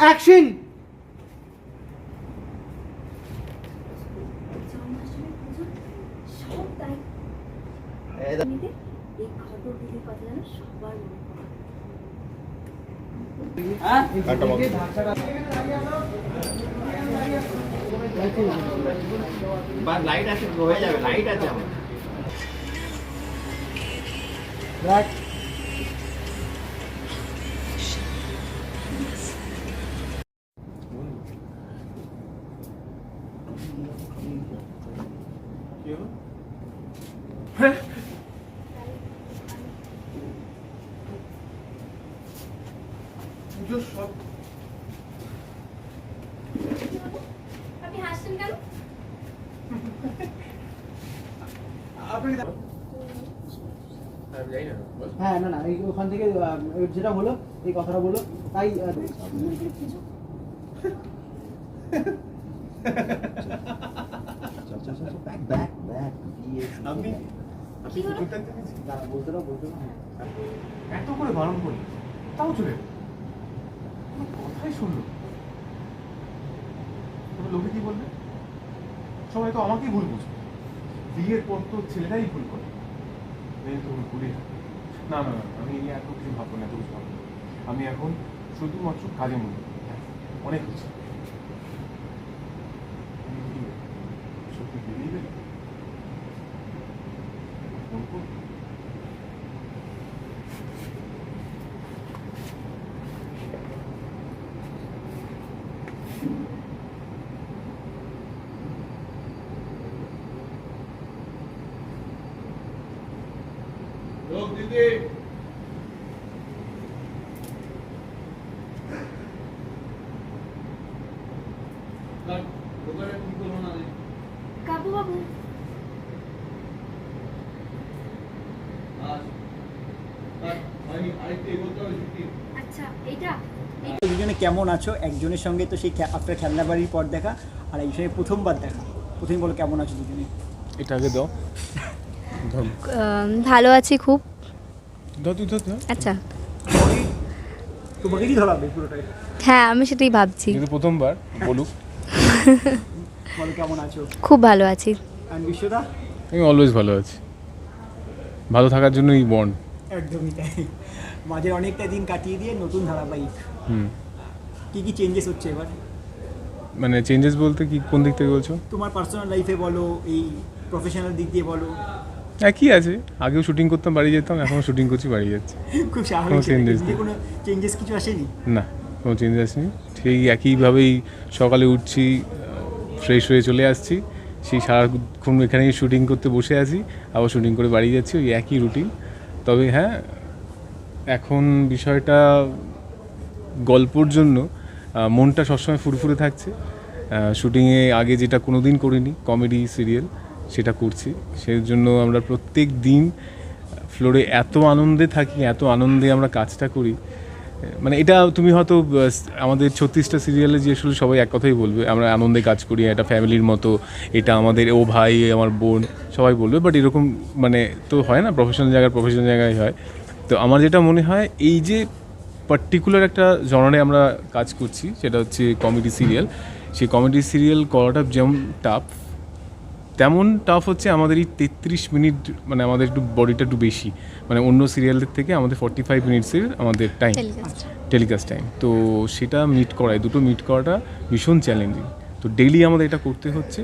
Action পড়ে। Light আছে হয়ে যাবে লাইট আছে আমার আপনি হাসছেন কেন হ্যাঁ না এই ওখান থেকে যেটা হলো এই কথাটা বলো? তাই দাও এত করে বারণ করি তাও চলে কথাই শুনলো তবে লোকে কি বলবে? সবাই তো আমাকেই ভুল বুঝবে। বিয়ের পর তো ছেলেরাই ভুল করে। মেয়ে তো ভুল করি না না না আমি এত কিছু ভাববো না, এত কিছু ভাববো আমি এখন শুধুমাত্র কাজে মনে অনেক কিছু সত্যি বেরিয়ে গেল ফোন লোক দিদি কাকু বাবু আচ্ছা এইটা। দুজনে কেমন আছো? একজনের সঙ্গে তো সেই আপনার খেলনা বাড়ির পর দেখা আর একজনের সঙ্গে প্রথমবার দেখা। প্রথমে বলো কেমন আছো দুজনে? এটা আগে দাও। ভালো আছি খুব। আচ্ছা। তোমাকেই ধরাবে পুরোটাই? হ্যাঁ আমি সেটাই ভাবছি। কিন্তু প্রথমবার বলুক। বলো কেমন আছো? খুব ভালো আছি। বিশ্বদা? আমি অলওয়েজ ভালো আছি। ভালো থাকার জন্যই বন্ড একদমই তাই। মাঝে অনেকটা দিন কাটিয়ে দিয়ে নতুন ধারাবাহিক। হুম। কি কি চেঞ্জেস হচ্ছে এবার? মানে চেঞ্জেস বলতে কি কোন দিক থেকে বলছো? তোমার পার্সোনাল লাইফে বলো এই প্রফেশনাল দিক দিয়ে বলো। একই আছে। আগেও শুটিং করতাম বাড়ি যেতাম এখনও শুটিং করছি বাড়ি যাচ্ছি। খুব স্বাভাবিক changes কিন্তু নেই। কোনো চেঞ্জেস কিছু আসেনি? না কোনো চেঞ্জ আসেনি। সেই একইভাবেই সকালে উঠছি ফ্রেশ হয়ে চলে আসছি। সেই সারাক্ষণ এখানেই শুটিং করতে বসে আছি আবার শুটিং করে বাড়ি যাচ্ছি ওই একই রুটিন তবে হ্যাঁ এখন বিষয়টা গল্পর জন্য আহ, মনটা সবসময় ফুরফুরে থাকছে। শুটিংয়ে আগে যেটা কোনো দিন করিনি কমেডি সিরিয়াল সেটা করছি। সেই জন্য আমরা প্রত্যেক দিন ফ্লোরে এত আনন্দে থাকি, এত আনন্দে আমরা কাজটা করি। মানে এটা তুমি হয়তো আমাদের ছত্রিশটা সিরিয়ালে যে আসলে সবাই এক কথাই বলবে, আমরা আনন্দে কাজ করি, এটা ফ্যামিলির মতো, এটা আমাদের ও ভাই, আমার বোন, সবাই বলবে বাট এরকম মানে তো হয় না প্রফেশনাল জায়গায় প্রফেশনাল জায়গায় হয়। তো আমার যেটা মনে হয়, এই যে পার্টিকুলার একটা জনারে আমরা কাজ করছি, সেটা হচ্ছে কমেডি সিরিয়াল সেই কমেডি সিরিয়াল করাটা যেমন টাফ তেমন টাফ হচ্ছে আমাদের এই তেত্রিশ মিনিট মানে আমাদের একটু বডিটা একটু বেশি। মানে অন্য সিরিয়ালের থেকে আমাদের ফর্টি ফাইভ মিনিটসের আমাদের টাইম টেলিকাস্ট টাইম তো সেটা মিট করায় দুটো মিট করাটা ভীষণ চ্যালেঞ্জিং তো ডেইলি আমাদের এটা করতে হচ্ছে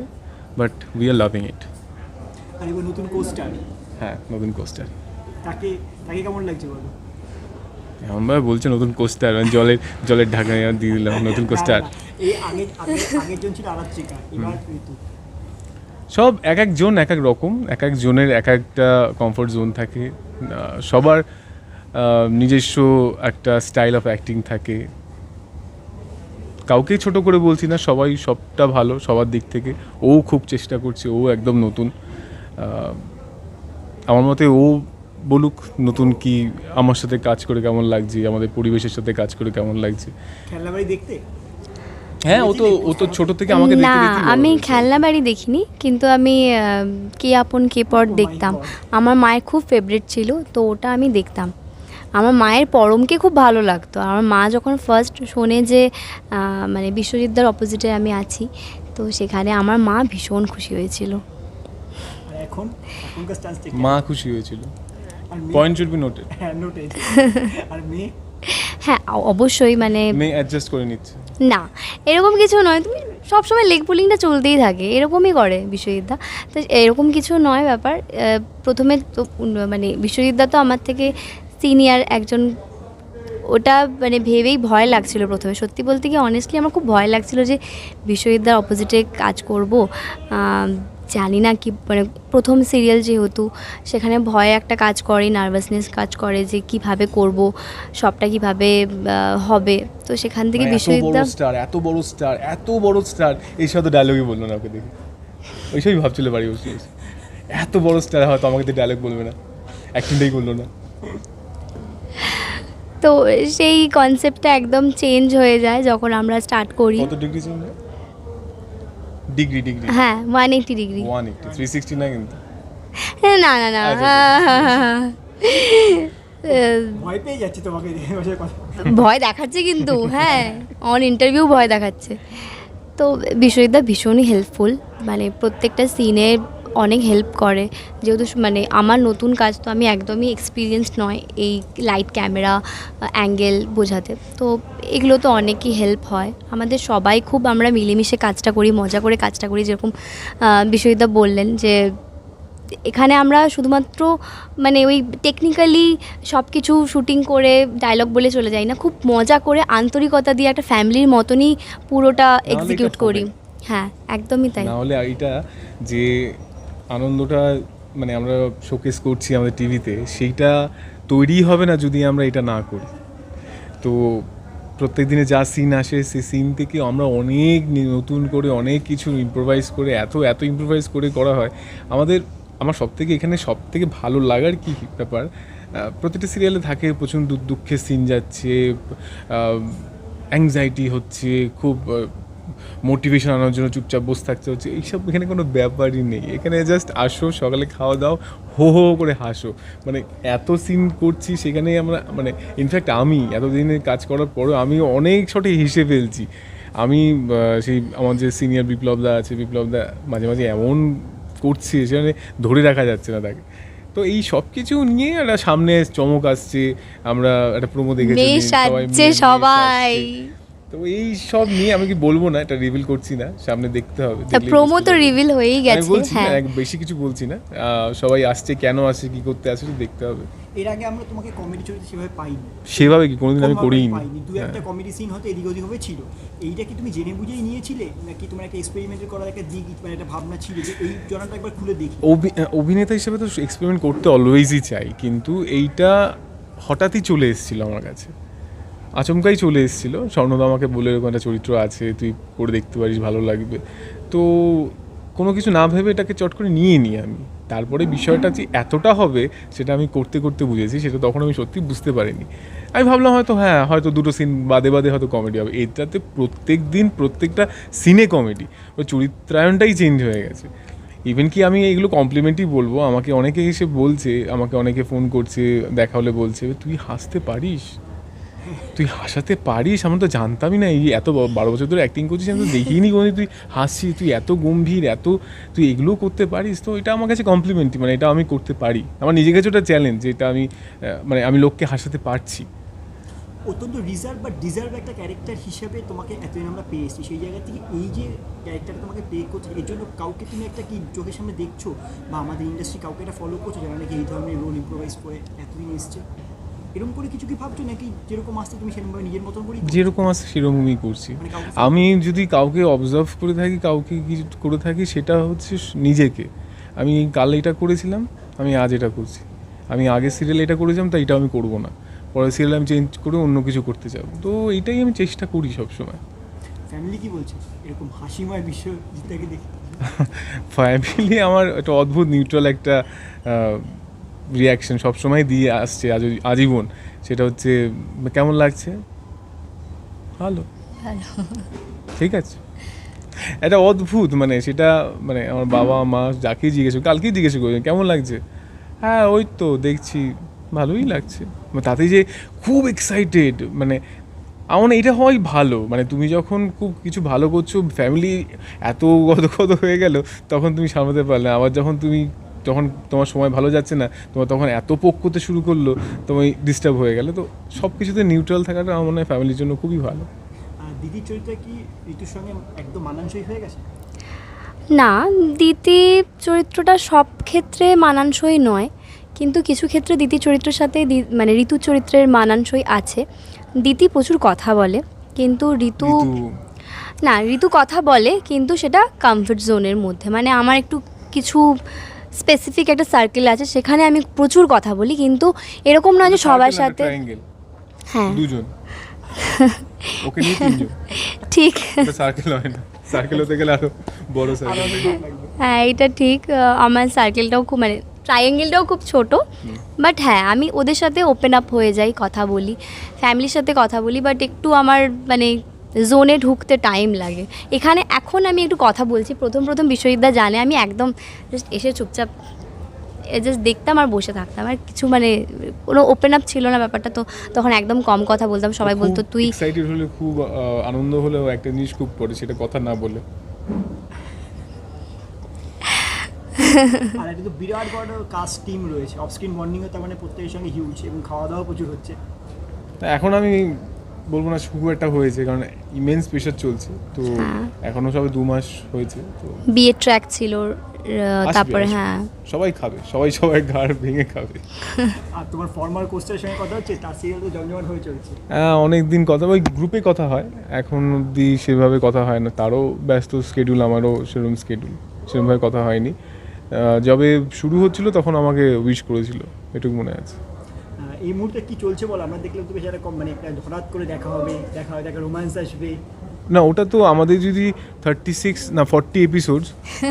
but we are loving it নতুন কোস্টার হ্যাঁ নতুন কোস্টার তাকে তাকে কেমন লাগছে বলো? এমনভাবে বলছে নতুন কোস্টার জলের জলের ঢাকায় দিয়ে দিলাম নতুন কোস্টার না, না, এই আগে আগে ছিল আরাত্রিকা এবার ঋতু। সব এক এক জোন, এক এক রকম, এক এক জোনের এক একটা কমফোর্ট জোন থাকে। সবার নিজস্ব একটা স্টাইল অফ অ্যাক্টিং থাকে। কাউকে ছোট করে বলছি না, সবাই সবটা ভালো, সবার দিক থেকে। ও খুব চেষ্টা করছে, ও একদম নতুন। আমার মতে ও বলুক নতুন কি, আমার সাথে কাজ করে কেমন লাগছে, আমাদের পরিবেশের সাথে কাজ করে কেমন লাগছে। দেখতে? হ্যাঁ ও তো ও তো ছোট থেকে আমাকে না আমি খেলনা বাড়ি দেখিনি কিন্তু আমি কে আপন কে পর দেখতাম। আমার মায়ের খুব ফেভারিট ছিল তো ওটা আমি দেখতাম। আমার মায়ের পরমকে খুব ভালো লাগতো। আমার মা যখন ফার্স্ট শোনে যে মানে বিশ্বজিৎদার অপোজিটে আমি আছি তো সেখানে আমার মা ভীষণ খুশি হয়েছিল। এখন? মা খুশি হয়েছিল। পয়েন্ট শুড বি নোটেড হ্যাঁ নোটেড আর মেয়ে? হ্যাঁ অবশ্যই মানে মেয়ে অ্যাডজাস্ট করে নিচ্ছে। না, এরকম কিছু নয়। তুমি সবসময় লেগ পুলিংটা চলতেই থাকে। এরকমই করে বিশ্বজিৎদা। তো এরকম কিছু নয় ব্যাপার। প্রথমে তো মানে বিশ্বজিৎদা তো আমার থেকে সিনিয়র একজন। ওটা মানে ভেবেই ভয় লাগছিল প্রথমে। সত্যি বলতে গিয়ে অনেস্টলি আমার খুব ভয় লাগছিল যে বিশ্বজিৎদার অপোজিটে কাজ করব। জানি না কি মানে প্রথম সিরিয়াল যেহেতু সেখানে ভয় একটা কাজ করে নার্ভাসনেস কাজ করে যে কীভাবে করব সবটা কীভাবে হবে। তো সেখান থেকে মানে বিশ্বজিৎদা স্টার এত বড় স্টার এত বড় স্টার এই সাথে ডায়লগই বলল না ওকে দেখে। ওইসবই ভাবছিল বাড়ি বসে। এত বড় স্টার হয়তো আমাকে তো ডায়লগ বলবে না। অ্যাক্টিংটাই করল না। তো সেই কনসেপ্টটা একদম চেঞ্জ হয়ে যায় যখন আমরা স্টার্ট করি। কত ডিগ্রি ছিল ডিগ্রি ডিগ্রি? হ্যাঁ one eighty degree. One eighty three sixty না কিন্তু? না না না। আচ্ছা, ভয় পেয়ে যাচ্ছে তোমাকে ভয় দেখাচ্ছে কিন্তু হ্যাঁ অন ইন্টারভিউ ভয় দেখাচ্ছে। তো বিশ্বজিৎদা ভীষণই হেল্পফুল মানে প্রত্যেকটা সিনে অনেক হেল্প করে। যেহেতু মানে আমার নতুন কাজ তো আমি একদমই এক্সপিরিয়েন্স নয় এই লাইট ক্যামেরা অ্যাঙ্গেল বোঝাতে। তো এগুলো তো অনেকই হেল্প হয়। আমাদের সবাই খুব আমরা মিলেমিশে কাজটা করি মজা করে কাজটা করি। যেরকম বিশ্বজিৎদা বললেন যে এখানে আমরা শুধুমাত্র মানে ওই টেকনিক্যালি সব কিছু শুটিং করে ডায়লগ বলে চলে যাই না খুব মজা করে আন্তরিকতা দিয়ে একটা ফ্যামিলির মতনই পুরোটা এক্সিকিউট করি। হ্যাঁ একদমই তাই। না হলে এইটা যে আনন্দটা মানে আমরা শোকেস করছি আমাদের টিভিতে, সেইটা তৈরি হবে না যদি আমরা এটা না করি। তো প্রত্যেক দিনে যা সিন আসে, সেই সিন থেকে আমরা অনেক নতুন করে অনেক কিছু ইম্প্রোভাইজ করে, এত এত ইম্প্রোভাইজ করে করা হয়। আমাদের, আমার সব থেকে এখানে সব থেকে ভালো লাগার কি ব্যাপার? প্রতিটা সিরিয়ালে থাকে প্রচুর দু- দুঃখের সিন যাচ্ছে অ্যাংজাইটি হচ্ছে, খুব মোটিভেশন আনার জন্য চুপচাপ বসে থাকতে হচ্ছে। এইসব এখানে কোনো ব্যাপারই নেই। এখানে জাস্ট আসো সকালে খাওয়া দাও হো হো করে হাসো। মানে এত সিন করছি সেখানে আমরা মানে ইনফ্যাক্ট আমি এতদিনে কাজ করার পরেও আমি অনেক শটে হেসে ফেলছি। আমি সেই আমার যে সিনিয়র বিপ্লবদা আছে বিপ্লবদা মাঝে মাঝে এমন করছে সেখানে ধরে রাখা যাচ্ছে না তাকে। তো এই সব কিছু নিয়ে একটা সামনে চমক আসছে। আমরা একটা প্রোমো দেখেছি সবাই তো এই সব নিয়ে আমি কি বলব না এটা রিভিল করছি না সামনে দেখতে হবে প্রোমো তো রিভিল হয়েই গেছে বলছি না, হ্যাঁ। বেশি কিছু বলছি না। সবাই আসছে কেন আসছে কি করতে আসছে সেটা দেখতে হবে। এর আগে আমরা তোমাকে কমেডি চরিত্রে সেভাবে পাইনি। সেভাবে কি? কোনোদিন আমি করিনি। পাইনি। দু একটা কমেডি সিন হয়তো এদিক ওদিক হবে ছিল। এইটা কি তুমি জেনে বুঝেই নিয়েছিলে? নাকি তোমার একটা এক্সপেরিমেন্ট করার একটা দিক মানে একটা ভাবনা ছিল যে এই জনাটা একবার খুলে দেখি? অভিনেতা হিসেবে তো এক্সপেরিমেন্ট করতে অলওয়েজই চাই। কিন্তু এইটা হঠাৎই চলে এসেছিল আমার কাছে। আচমকাই চলে এসেছিল। স্বর্ণদা আমাকে বলে এরকম একটা চরিত্র আছে তুই করে দেখতে পারিস ভালো লাগবে। তো কোনো কিছু না ভেবে এটাকে চট করে নিয়ে নিই আমি। তারপরে বিষয়টা যে এতটা হবে সেটা আমি করতে করতে বুঝেছি সেটা তখন আমি সত্যি বুঝতে পারিনি। আমি ভাবলাম হয়তো হ্যাঁ হয়তো দুটো সিন বাদে বাদে হয়তো কমেডি হবে। এটাতে প্রত্যেক দিন প্রত্যেকটা সিনে কমেডি ওই চরিত্রায়নটাই চেঞ্জ হয়ে গেছে। ইভেন কি আমি এগুলো কমপ্লিমেন্টই বলব আমাকে অনেকে এসে বলছে আমাকে অনেকে ফোন করছে দেখা হলে বলছে তুই হাসতে পারিস? তুই হাসাতে পারিস? আমরা তো জানতামই না, এই এত বারো বছর ধরে অ্যাক্টিং করছিস, আমি তো দেখিনি কোনো তুই হাসছিস, তুই এত গম্ভীর, এত তুই এগুলো করতে পারিস? তো এটা আমার কাছে কমপ্লিমেন্টই মানে এটা আমি করতে পারি। আমার নিজের কাছে ওটা চ্যালেঞ্জ যে এটা আমি মানে আমি লোককে হাসাতে পারছি। অত্যন্ত রিজার্ভ বা ডিজার্ভ একটা ক্যারেক্টার হিসেবে তোমাকে এতদিন আমরা পেয়ে এসেছি। সেই জায়গা থেকে এই যে ক্যারেক্টারটা তোমাকে প্লে করছে, এর জন্য কাউকে তুমি একটা কি চোখের সামনে দেখছ? বা আমাদের ইন্ডাস্ট্রি কাউকে এটা ফলো করছ, যারা নাকি এই ধরনের রোল ইম্প্রোভাইজ করে এতদিন এসছে? এরকম করে কিছু কি ভাবছ? নাকি যেরকম আসছে তুমি সেরকমভাবে নিজের মতন করেই যেরকম আছে সেরকমই করছি। মানে আমি যদি কাউকে অবজার্ভ করে থাকি কাউকে কিছু করে থাকি সেটা হচ্ছে নিজেকে। আমি কাল এটা করেছিলাম আমি আজ এটা করছি। আমি আগে সিরিয়াল এটা করেছিলাম তাই এটা আমি করব না। পরের সিরিয়াল আমি চেঞ্জ করে অন্য কিছু করতে চাবো তো এটাই আমি চেষ্টা করি সবসময়। ফ্যামিলি কি বলছে? এরকম হাসিময় দেখে। ফ্যামিলি আমার একটা অদ্ভুত নিউট্রাল একটা রিয়াকশন সবসময় দিয়ে আসছে আজ আজীবন। সেটা হচ্ছে কেমন লাগছে? ভালো। ঠিক আছে। এটা অদ্ভুত মানে সেটা মানে আমার বাবা মা যাকেই জিজ্ঞেস কালকেই জিজ্ঞেস করি কেমন লাগছে? হ্যাঁ ওই তো দেখছি ভালোই লাগছে। মানে তাতে যে খুব এক্সাইটেড মানে আমার এটা হয় ভালো। মানে তুমি যখন খুব কিছু ভালো করছ ফ্যামিলি এত গদগদ হয়ে গেল তখন তুমি সামলাতে পারলে আবার যখন তুমি যখন তোমার সময় ভালো যাচ্ছে না তোমার তখন এত পোক করতে শুরু করল তুমি ডিস্টার্ব হয়ে গেলে। তো সব কিছুতে নিউট্রাল থাকাটা আমার মনে হয় ফ্যামিলির জন্য খুবই ভালো। আর দিদির চরিত্র কি ঋতুর সঙ্গে একদম মানানসই হয়ে গেছে? না দিতি চরিত্রটা সব ক্ষেত্রে মানানসই নয় কিন্তু কিছু ক্ষেত্রে দিতি চরিত্রের সাথে দি- মানে ঋতু চরিত্রের মানানসই আছে। দিতি প্রচুর কথা বলে কিন্তু ঋতু ঋতু। না ঋতু কথা বলে কিন্তু সেটা কমফর্ট জোনের মধ্যে। মানে আমার একটু কিছু স্পেসিফিক একটা সার্কেল আছে সেখানে আমি প্রচুর কথা বলি কিন্তু এরকম নয় যে সবার সাথে হ্যাঁ। দুজন। ওকে নিয়ে তিনজন। ঠিক। সার্কেল হয় না। সার্কেল হতে গেলে আরও বড় সার্কেল হ্যাঁ এটা ঠিক। আমার সার্কেলটাও খুব মানে ট্রায়াঙ্গেলটাও খুব ছোট। বাট হ্যাঁ আমি ওদের সাথে ওপেন আপ হয়ে যাই কথা বলি। ফ্যামিলির সাথে কথা বলি বাট একটু আমার মানে জোনে ঢুকতে টাইম লাগে। এখানে এখন আমি একটু কথা বলছি। প্রথম প্রথম বিশ্ববিদ্যা জানে আমি একদম জাস্ট এসে চুপচাপ জাস্ট দেখতাম আর বসে থাকতাম। আর কিছু মানে কোনো ওপেন আপ ছিল না ব্যাপারটা তো তখন একদম কম কথা বলতাম। সবাই বলতো তুই এক্সাইটেড হলে খুব আনন্দ হলেও একটা জিনিস খুব পড়ে সেটা কথা না বলে। আর একটা তো বিরাট বড় কাস্ট টিম রয়েছে। অফ স্ক্রিন বন্ডিংও তার মানে প্রত্যেকের সঙ্গে হিউজ এবং খাওয়া দাওয়া প্রচুর হচ্ছে। তা এখন আমি বলব না খুব একটা হয়েছে কারণ ইমেন্স প্রেশার চলছে। তো হ্যাঁ। এখনও সবে দু মাস হয়েছে তো বিয়ের ট্র্যাক ছিল তারপরে হ্যাঁ। সবাই খাবে সবাই সবাই ঘাড় ভেঙে খাবে। আর তোমার ফর্মার কোস্টারের সঙ্গে কথা হচ্ছে? তার সিরিয়াল তো জমজমাট হয়ে চলছে। হ্যাঁ অনেক দিন কথা ওই গ্রুপে কথা হয়। এখন অবধি সেভাবে কথা হয় না তারও ব্যস্ত স্কেডিউল আমারও সেরকম স্কেডিউল সেরকমভাবে কথা হয়নি। যবে শুরু হচ্ছিল তখন আমাকে উইশ করেছিল এটুকু মনে আছে। এই মুহূর্তে কি চলছে বল? আমরা দেখলাম তো বেশ একটা কম মানে একটা হঠাৎ করে দেখা হবে দেখা হয় দেখা রোমান্স আসবে। না ওটা তো আমাদের যদি থার্টি সিক্স না forty episode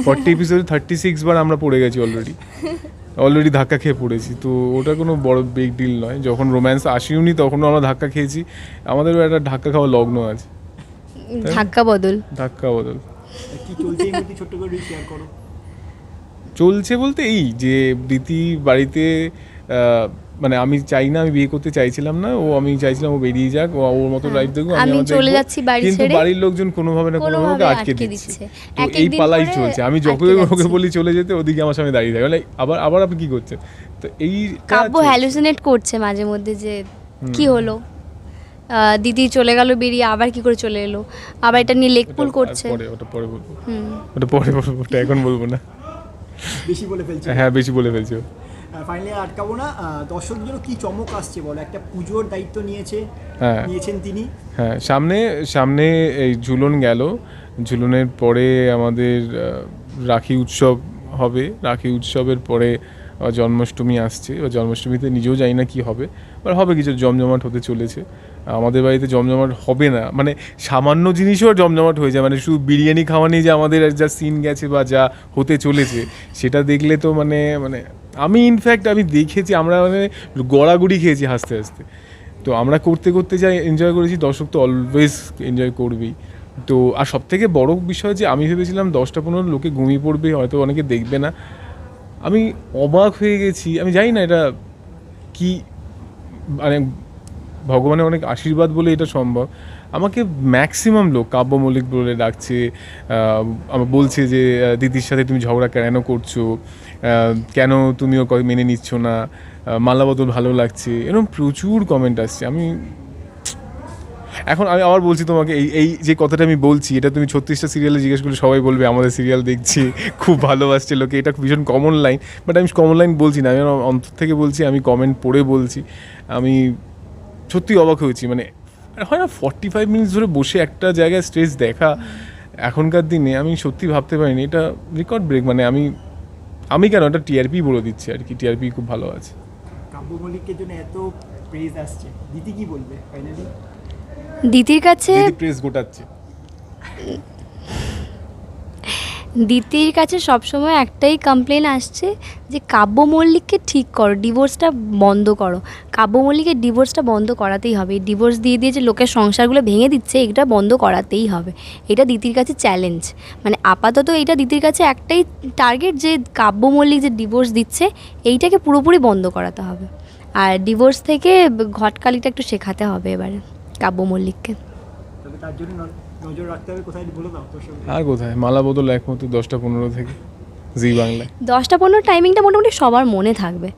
forty episode thirty six বার আমরা পড়ে গেছি অলরেডি অলরেডি ধাক্কা খেয়ে পড়েছি তো ওটা কোনো বড় বিগ ডিল নয়। যখন রোম্যান্স আসিওনি তখনও আমরা ধাক্কা খেয়েছি। আমাদেরও একটা ধাক্কা খাওয়া লগ্ন আছে। ধাক্কা বদল। ধাক্কা বদল। কি চলছে ছোট্ট করে শেয়ার করো। চলছে বলতে এই যে রীতি বাড়িতে মানে আমি চাই না আমি বিয়ে করতে চাইছিলাম না ও আমি চাইছিলাম ও বেরিয়ে যাক ও ওর মতো লাইফ দেখুক আমি চলে যাচ্ছি বাড়ি কিন্তু বাড়ির লোকজন কোনোভাবে না কোনোভাবে ওকে আটকে দিচ্ছে। এই পালাই চলছে। আমি যখনই ওকে বলি চলে যেতে ওদিকে আমার সামনে দাঁড়িয়ে থাকে। আবার আবার আপনি কি করছেন? তো এই কাব্য হ্যালুসিনেট করছে মাঝে মধ্যে যে কি হলো? দিদি চলে গেল বেরিয়ে আবার কি করে চলে এলো? আবার এটা নিয়ে লেকপুল করছে। পরে ওটা পরে বলব। হুম। ওটা পরে বলব ওটা এখন বলব না। বেশি বলে ফেলছে। হ্যাঁ বেশি বলে ফেলছি। ফাইনালি আটকাবো না। দর্শক জন্য কি চমক আসছে বলো? একটা পুজোর দায়িত্ব নিয়েছে হ্যাঁ। নিয়েছেন তিনি। হ্যাঁ সামনে সামনে এই ঝুলন গেল। ঝুলনের পরে আমাদের রাখি উৎসব হবে। রাখি উৎসবের পরে জন্মাষ্টমী আসছে। বা জন্মাষ্টমীতে নিজেও জানি না কি হবে। বা হবে কিছু জমজমাট হতে চলেছে। আমাদের বাড়িতে জমজমাট হবে না। মানে সামান্য জিনিসও জমজমাট হয়ে যায়। মানে শুধু বিরিয়ানি খাওয়া নিয়ে যে আমাদের যা সিন গেছে বা যা হতে চলেছে, সেটা দেখলে তো মানে মানে আমি ইনফ্যাক্ট আমি দেখেছি, আমরা মানে গড়াগড়ি খেয়েছি হাসতে হাসতে। তো আমরা করতে করতে যা এনজয় করেছি, দর্শক তো অলওয়েজ এনজয় করবেই। তো আর সব থেকে বড় বিষয় যে আমি ভেবেছিলাম দশটা পনেরো লোকে ঘুমিয়ে পড়বে, হয়তো অনেকে দেখবে না। আমি অবাক হয়ে গেছি। আমি জানি না এটা কি মানে ভগবানের অনেক আশীর্বাদ বলে এটা সম্ভব। আমাকে ম্যাক্সিমাম লোক কাব্য মল্লিক বলে ডাকছে আমার বলছে যে দিদির সাথে তুমি ঝগড়া কেন করছ? কেন তুমিও মেনে নিচ্ছ না? মালা বদল ভালো লাগছে? এরকম প্রচুর কমেন্ট আসছে। আমি এখন আমি আবার বলছি তোমাকে, এই এই যে কথাটা আমি বলছি, এটা তুমি ছত্রিশটা সিরিয়ালে জিজ্ঞেস করলে সবাই বলবে, আমাদের সিরিয়াল দেখছি, খুব ভালোবাসছে লোকে। এটা ভীষণ কমন লাইন বাট আমি কমন লাইন বলছি না। আমি অন্তর থেকে বলছি, আমি কমেন্ট পড়ে বলছি। আমি সত্যি অবাক হয়েছি। মানে হয় না ফর্টি ফাইভ মিনিটস ধরে বসে একটা জায়গায় স্টেজ দেখা এখনকার দিনে আমি সত্যি ভাবতে পারিনি। এটা রেকর্ড ব্রেক মানে আমি আমি কেন এটা টিআরপি বলে দিচ্ছি আর কি। টিআরপি খুব ভালো আছে। কাব্য মল্লিকের জন্য এত প্রেজ আসছে। দিদি কি বলবে? ফাইনালি দিদির কাছে প্রেস গোটাচ্ছে। দিদির কাছে সবসময় একটাই কমপ্লেন আসছে যে কাব্য মল্লিককে ঠিক করো ডিভোর্সটা বন্ধ করো। কাব্য মল্লিকের ডিভোর্সটা বন্ধ করাতেই হবে। ডিভোর্স দিয়ে দিয়ে যে লোকের সংসারগুলো ভেঙে দিচ্ছে, এটা বন্ধ করাতেই হবে। এটা দিদির কাছে চ্যালেঞ্জ মানে আপাতত এটা দিতির কাছে একটাই টার্গেট যে কাব্য মল্লিক যে ডিভোর্স দিচ্ছে, এইটাকে পুরোপুরি বন্ধ করাতে হবে। আর ডিভোর্স থেকে ঘটকালিটা একটু শেখাতে হবে এবারে কাব্য মল্লিককে তার জন্য নজর রাখতে হবে কোথায় বলে দাও তোর সঙ্গে। আর কোথায়? মালা বদল একমতো দশটা পনেরো থেকে। জি বাংলায়। দশটা পনেরো টাইমিংটা মোটামুটি সবার মনে থাকবে।